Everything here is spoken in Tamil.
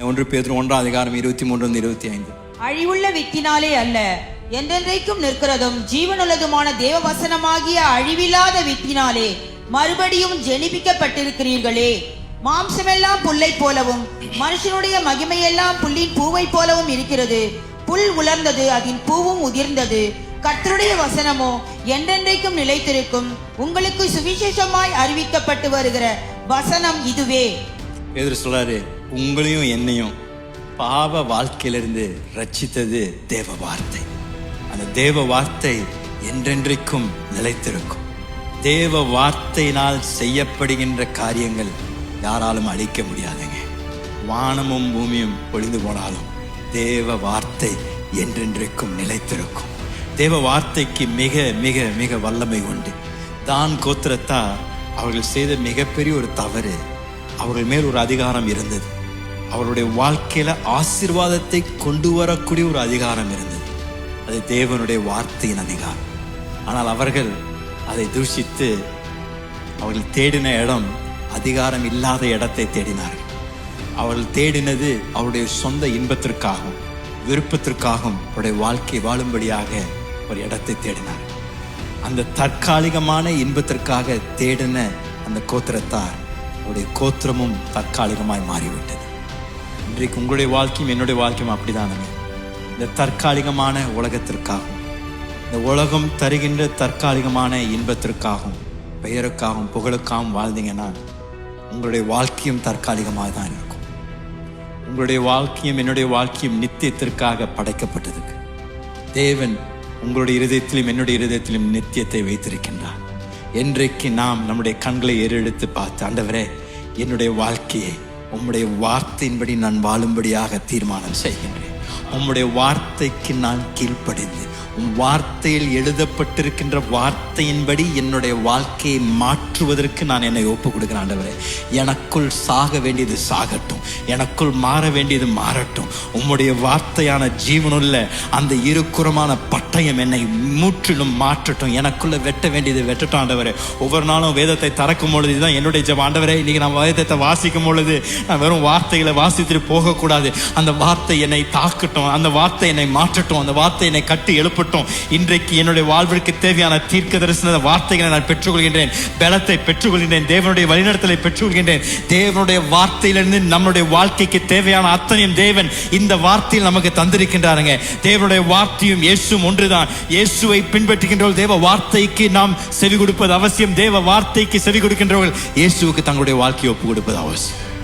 ஒன்று பேதுரு ஒன்றாம் அதிகாரம் இருபத்தி மூன்று இருபத்தி ஐந்து. அழிவுள்ள வித்தினாலே அல்ல என்றென்றைக்கும் நிற்கிறதும் ஜீவனுள்ளதுமான தேவ வசனமாகிய அழிவில்லாத வித்தினாலே மறுபடியும் ஜெனிப்பிக்கப்பட்டிருக்கிறீர்களே. மாம்சமெல்லாம் புல்லை போலவும் மனுஷனுடைய மகிமையெல்லாம் புல்லின் பூவை போலவும் இருக்கிறது. புல் உலர்ந்தது அதன் பூவும் உதிர்ந்தது. கர்த்தருடைய வசனமோ என்றென்றைக்கும் நிலைத்திருக்கும் உங்களுக்கு சுவிசேஷமாய் அறிவிக்கப்பட்டு வருகிற வசனம் இதுவே. பேதுரு சொல்றாரு உங்களையும் என்னையும் பாவ வாழ்க்கையிலிருந்து ரட்சித்தது தேவ வார்த்தை. அந்த தேவ வார்த்தை என்றென்றைக்கும் நிலைத்திருக்கும். தேவ வார்த்தையினால் செய்யப்படுகின்ற காரியங்கள் யாராலும் அழிக்க முடியாதுங்க. வானமும் பூமியும் பொழிந்து போனாலும் தேவ வார்த்தை என்றென்றைக்கும் நிலைத்திருக்கும். தேவ வார்த்தைக்கு மிக மிக மிக வல்லமை உண்டு. தான் கோத்திரத்தா அவர்கள் செய்த மிகப்பெரிய ஒரு தவறு அவர்கள் மேல் ஒரு அதிகாரம் இருந்தது. அவருடைய வாழ்க்கையில ஆசீர்வாதத்தை கொண்டு வரக்கூடிய ஒரு அதிகாரம் இருந்தது. அது தேவனுடைய வார்த்தையின் அதிகாரம். ஆனால் அவர்கள் அதை தூஷித்து அவர்கள் தேடின இடம் அதிகாரம் இல்லாத இடத்தை தேடினார்கள். அவர்கள் தேடினது அவருடைய சொந்த இன்பத்திற்காகவும் விருப்பத்திற்காகவும் அவருடைய வாழ்க்கை வாழும்படியாக ஒரு இடத்தை தேடினார்கள். அந்த தற்காலிகமான இன்பத்திற்காக தேடின அந்த கோத்திரத்தார் உங்களுடைய கோத்திரமும் தற்காலிகமாய் மாறிவிட்டது. இன்றைக்கு உங்களுடைய வாழ்க்கையும் என்னுடைய வாழ்க்கையும் அப்படிதானே இந்த தற்காலிகமான உலகத்திற்காகவும் இந்த உலகம் தருகின்ற தற்காலிகமான இன்பத்திற்காகவும் பெயருக்காகவும் புகழுக்காகவும் வாழ்ந்தீங்கன்னா உங்களுடைய வாழ்க்கையும் தற்காலிகமாக தான் இருக்கும். உங்களுடைய வாழ்க்கையும் என்னுடைய வாழ்க்கையும் நித்தியத்திற்காக படைக்கப்பட்டதுக்கு தேவன் உங்களுடைய இருதயத்திலும் என்னுடைய இருதயத்திலும் நித்தியத்தை வைத்திருக்கின்றார். என்றைக்கு நாம் நம்முடைய கண்களை ஏறெடுத்து பார்த்து ஆண்டவரே என்னுடைய வாழ்க்கையை உம்முடைய வார்த்தையின்படி நான் வாழும்படியாக தீர்மானம் செய்கின்றேன். உம்முடைய வார்த்தைக்கு நான் கீழ்ப்படிந்து உம் வார்த்தையில் எழுதப்பட்டிருக்கின்ற வார்த்தையின்படி என்னுடைய வாழ்க்கையை மாற்றுவதற்கு நான் என்னை ஒப்பு கொடுக்கிறேன் ஆண்டவரே. எனக்குள் சாக வேண்டியது சாகட்டும். எனக்குள் மாற வேண்டியது மாறட்டும். உம்முடைய வார்த்தையான ஜீவனுள்ள அந்த இருக்குறமான பட்டயம் என்னை முற்றிலும் மாற்றட்டும். எனக்குள்ள வெட்ட வேண்டியது வெட்டட்டும் ஆண்டவரே. ஒவ்வொரு நாளும் வேதத்தை திறக்கும் பொழுது தான் என்னுடைய ஜெப ஆண்டவரே இன்னைக்கு நான் வேதத்தை வாசிக்கும் பொழுது நான் வெறும் வார்த்தைகளை வாசித்துட்டு போகக்கூடாது. அந்த வார்த்தை என்னை தாக்கட்டும். அந்த வார்த்தை என்னை மாற்றட்டும். அந்த வார்த்தை என்னை கட்டி எழுப்பட்டும். இன்றைக்கு என்னுடைய வாழ்விற்கு தேவையான தீர்க்க தரிசன வார்த்தைகளை நான் பெற்றுக்கொள்கின்றேன். பலத்தை பெற்றுக்கொள்கின்றேன். தேவனுடைய வழிநடத்தலை பெற்றுக்கொள்கின்றேன். தேவனுடைய வார்த்தையிலிருந்து நம்முடைய வாழ்க்கைக்கு தேவையான அத்தனையும் தேவன் இந்த வார்த்தையில் நமக்கு தந்திருக்கின்றாருங்க. தேவனுடைய வார்த்தையும் இயேசும் ஒன்றுதான். இயேசுவை பின்பற்றுகின்றவர்கள் தேவ வார்த்தைக்கு நாம் செவி கொடுப்பது அவசியம். தேவ வார்த்தைக்கு செவி கொடுக்கின்றவர்கள் இயேசுவுக்கு தங்களுடைய வாழ்க்கையை ஒப்பு கொடுப்பது அவசியம்.